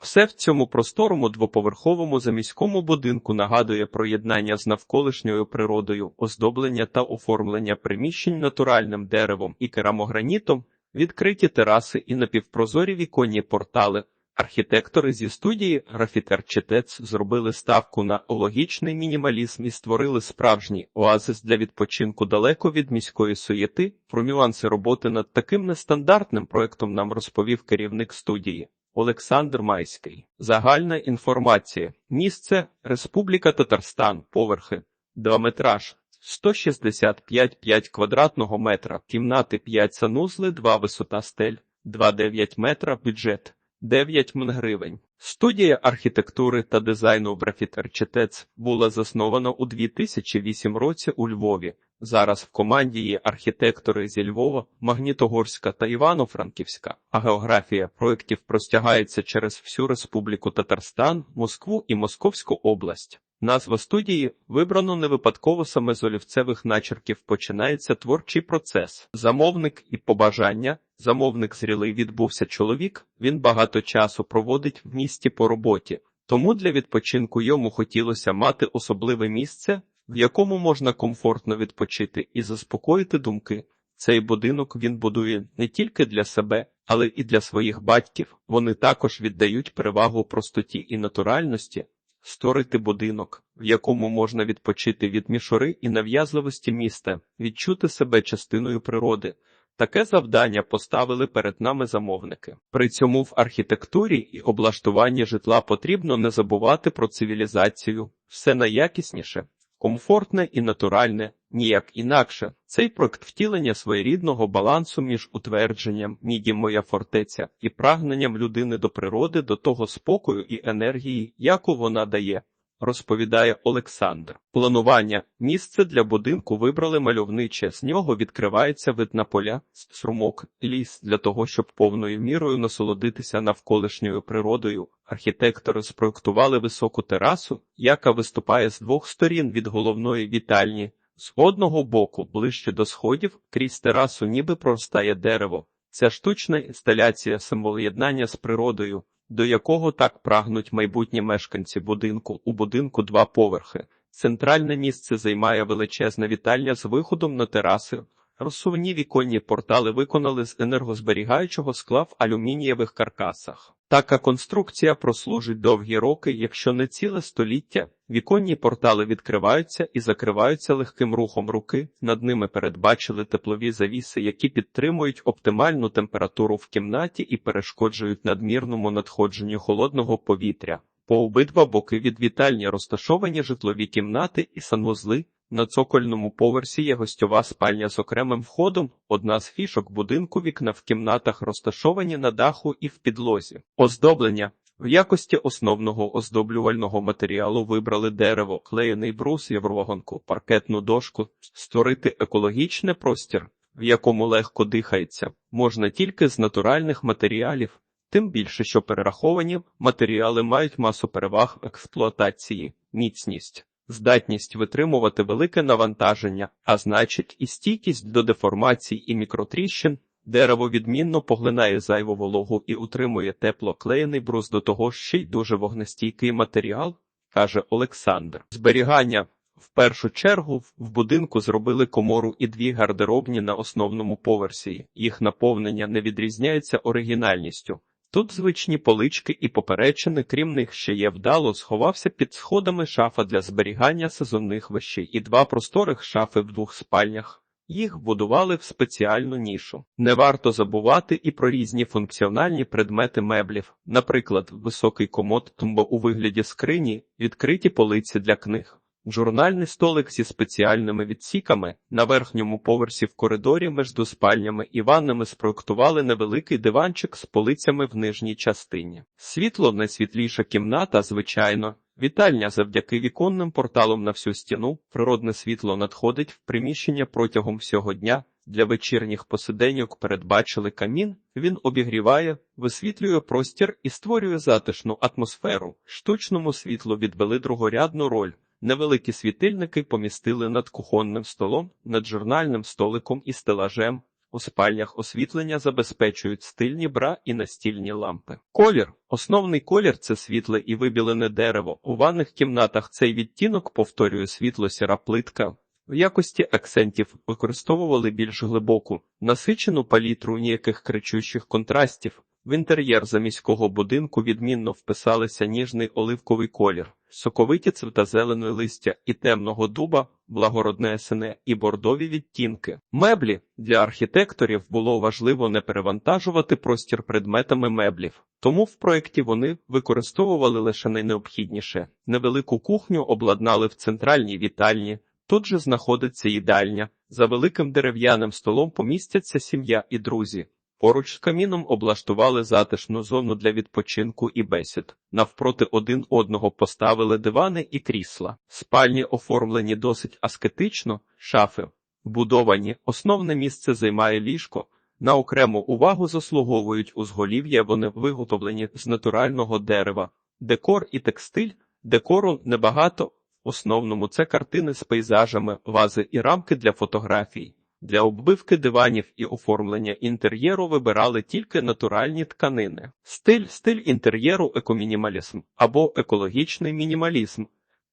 Все в цьому просторому двоповерховому заміському будинку нагадує про єднання з навколишньою природою, оздоблення та оформлення приміщень натуральним деревом і керамогранітом, відкриті тераси і напівпрозорі віконні портали. Архітектори зі студії Графітер Читець зробили ставку на логічний мінімалізм і створили справжній оазис для відпочинку далеко від міської суєти. Про нюанси роботи над таким нестандартним проектом нам розповів керівник студії. Олександр Майський. Загальна інформація. Місце Республіка Татарстан. Поверхи. 2 метраж. 165 5 квадратного метра. Кімнати 5 санузли, 2 висота стель. 2,9 метра. Бюджет. 9 мн гривень. Студія архітектури та дизайну Брафітер Читець була заснована у 2008 році у Львові. Зараз в команді є архітектори зі Львова, Магнітогорська та Івано-Франківська, а географія проєктів простягається через всю Республіку Татарстан, Москву і Московську область. Назва студії вибрано не випадково саме з олівцевих начерків починається творчий процес. Замовник і побажання. Замовник зрілий відбувся чоловік, він багато часу проводить в місті по роботі, тому для відпочинку йому хотілося мати особливе місце, в якому можна комфортно відпочити і заспокоїти думки. Цей будинок він будує не тільки для себе, але і для своїх батьків. Вони також віддають перевагу простоті і натуральності. Створити будинок, в якому можна відпочити від мішори і нав'язливості міста, відчути себе частиною природи. Таке завдання поставили перед нами замовники. При цьому в архітектурі і облаштуванні житла потрібно не забувати про цивілізацію, все найякісніше, комфортне і натуральне, ніяк інакше. Цей проект втілення своєрідного балансу між утвердженням «Міді моя фортеця і прагненням людини до природи, до того спокою і енергії, яку вона дає. Розповідає Олександр. Планування місце для будинку вибрали мальовниче. З нього відкривається вид на поля, струмок, ліс для того, щоб повною мірою насолодитися навколишньою природою. Архітектори спроектували високу терасу, яка виступає з двох сторін від головної вітальні. З одного боку, ближче до сходів, крізь терасу, ніби проростає дерево. Ця штучна інсталяція символ єднання з природою до якого так прагнуть майбутні мешканці будинку. У будинку два поверхи. Центральне місце займає величезна вітальня з виходом на тераси. Розсувні віконні портали виконали з енергозберігаючого скла в алюмінієвих каркасах. Така конструкція прослужить довгі роки, якщо не ціле століття. Віконні портали відкриваються і закриваються легким рухом руки. Над ними передбачили теплові завіси, які підтримують оптимальну температуру в кімнаті і перешкоджують надмірному надходженню холодного повітря. По обидва боки від вітальні розташовані житлові кімнати і санвузли. На цокольному поверсі є гостьова спальня з окремим входом. Одна з фішок будинку вікна в кімнатах розташовані на даху і в підлозі. Оздоблення в якості основного оздоблювального матеріалу вибрали дерево, клеєний брус, євровагонку, паркетну дошку, створити екологічний простір, в якому легко дихається, можна тільки з натуральних матеріалів. Тим більше, що перераховані матеріали мають масу переваг в експлуатації, міцність здатність витримувати велике навантаження, а значить, і стійкість до деформацій і мікротріщин. Дерево відмінно поглинає зайву вологу і утримує тепло клеєний брус до того ще й дуже вогнестійкий матеріал, каже Олександр. Зберігання в першу чергу в будинку зробили комору і дві гардеробні на основному поверсі. Їх наповнення не відрізняється оригінальністю. Тут звичні полички і поперечини, крім них ще є вдало, сховався під сходами шафа для зберігання сезонних вещей і два просторих шафи в двох спальнях. Їх будували в спеціальну нішу. Не варто забувати і про різні функціональні предмети меблів, наприклад, високий комод, тумбо у вигляді скрині, відкриті полиці для книг. Журнальний столик зі спеціальними відсіками на верхньому поверсі в коридорі між спальнями і ваннами спроектували невеликий диванчик з полицями в нижній частині. Світло найсвітліша кімната, звичайно, вітальня завдяки віконним порталам на всю стіну. Природне світло надходить в приміщення протягом всього дня. Для вечірніх посиденьок передбачили камін, він обігріває, висвітлює простір і створює затишну атмосферу. Штучному світлу відвели другорядну роль. Невеликі світильники помістили над кухонним столом, над журнальним столиком і стелажем. У спальнях освітлення забезпечують стильні бра і настільні лампи. Колір. Основний колір це світле і вибілене дерево. У ванних кімнатах цей відтінок повторює світло-сіра плитка. В якості акцентів використовували більш глибоку, насичену палітру ніяких кричущих контрастів. В інтер'єр заміського будинку відмінно вписалися ніжний оливковий колір, соковиті цвета зеленої листя і темного дуба, благородне есене і бордові відтінки. Меблі для архітекторів було важливо не перевантажувати простір предметами меблів, тому в проєкті вони використовували лише найнеобхідніше. Невелику кухню обладнали в центральній вітальні. Тут же знаходиться їдальня. За великим дерев'яним столом помістяться сім'я і друзі. Поруч з каміном облаштували затишну зону для відпочинку і бесід. Навпроти один одного поставили дивани і крісла. Спальні оформлені досить аскетично, шафи вбудовані. Основне місце займає ліжко. На окрему увагу заслуговують узголів'я, вони виготовлені з натурального дерева. Декор і текстиль. Декору небагато. В основному це картини з пейзажами, вази і рамки для фотографій. Для оббивки диванів і оформлення інтер'єру вибирали тільки натуральні тканини. Стиль стиль інтер'єру екомінімалізм або екологічний мінімалізм.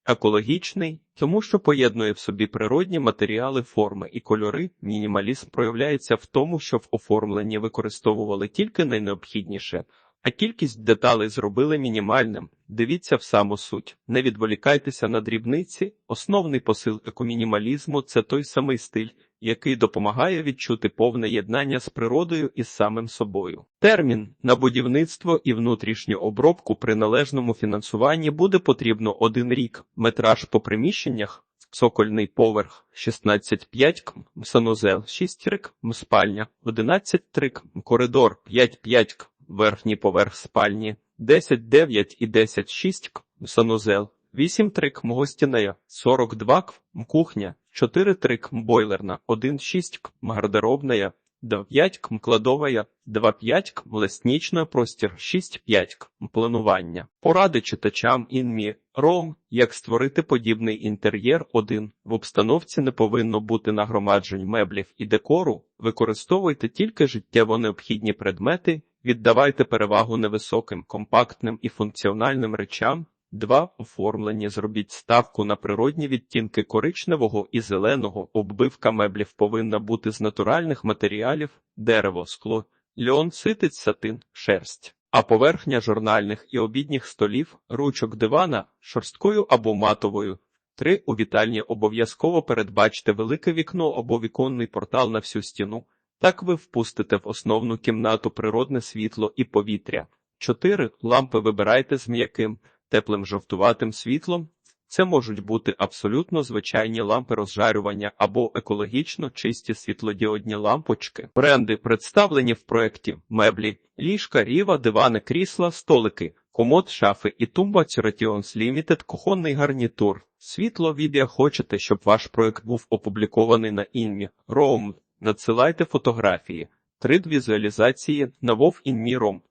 Екологічний, тому що поєднує в собі природні матеріали, форми і кольори. Мінімалізм проявляється в тому, що в оформленні використовували тільки найнеобхідніше, а кількість деталей зробили мінімальним. Дивіться в саму суть. Не відволікайтеся на дрібниці. Основний посил екомінімалізму це той самий стиль, який допомагає відчути повне єднання з природою і з самим собою. Термін на будівництво і внутрішню обробку при належному фінансуванні буде потрібно один рік. Метраж по приміщеннях. Цокольний поверх 16,5 км, санузел 6 рик, спальня 11 трик, коридор 5,5 км, верхній поверх спальні 10,9 і 10,6 км, санузел 8 трик, гостінея 42 км, кухня 4 трик, бойлерна 1,6 км, гардеробная 2,5 км, кладовая 2,5 км, лесничний простір 6,5 км, планування. Поради читачам інмі Ром, як створити подібний інтер'єр 1. В обстановці не повинно бути нагромаджень меблів і декору, використовуйте тільки життєво необхідні предмети, віддавайте перевагу невисоким, компактним і функціональним речам. 2. Оформлення зробіть ставку на природні відтінки коричневого і зеленого. Оббивка меблів повинна бути з натуральних матеріалів, дерево, скло, льон, ситець, сатин, шерсть. А поверхня журнальних і обідніх столів, ручок дивана, шорсткою або матовою. 3. У вітальні обов'язково передбачте велике вікно або віконний портал на всю стіну. Так ви впустите в основну кімнату природне світло і повітря. 4. Лампи вибирайте з м'яким теплим жовтуватим світлом. Це можуть бути абсолютно звичайні лампи розжарювання або екологічно чисті світлодіодні лампочки. Бренди представлені в проєкті меблі, ліжка, ріва, дивани, крісла, столики, комод, шафи і тумба Цюратіонс Limited, кухонний гарнітур. Світло відео хочете, щоб ваш проєкт був опублікований на інмі Роум. Надсилайте фотографії. 3 візуалізації на Вов інмі Ром.